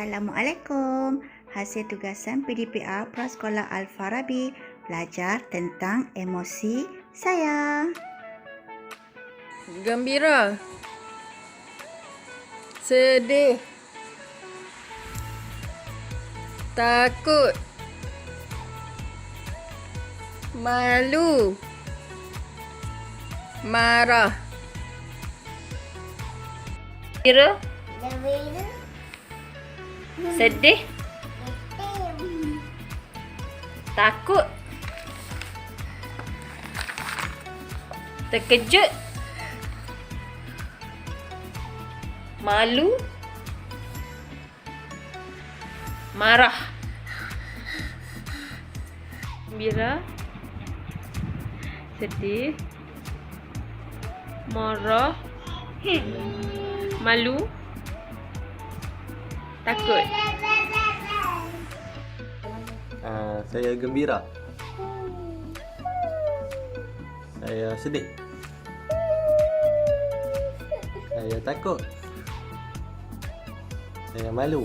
Assalamualaikum. Hasil tugasan PDPR Prasekolah Al-Farabi belajar tentang emosi sayang. Gembira. Sedih. Takut. Malu. Marah. Gembira. Gembira. Sedih. Takut. Terkejut. Malu. Marah. Gembira. Sedih. Marah. Malu. Takut. Ah, saya gembira. Saya sedih. Saya takut. Saya malu.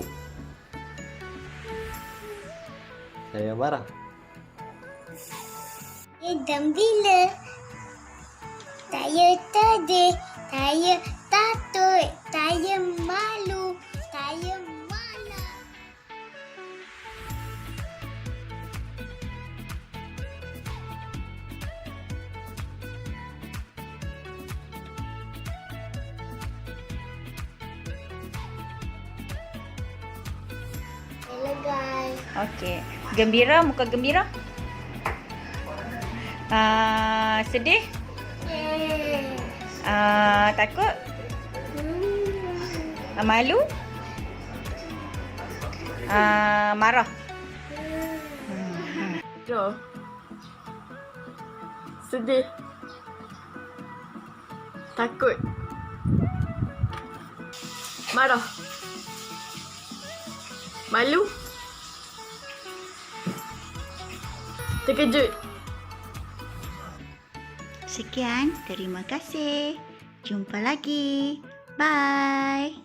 Saya marah. Saya gembira. Saya sedih. Saya takut. Saya malu. Hello guys. Okey. Gembira, muka gembira. Uh, sedih, Hmm. uh, takut, uh, malu, uh, marah. Hmm. Gembira. Sedih. Takut. Marah. Malu. Terkejut. Sekian, terima kasih. Jumpa lagi. Bye.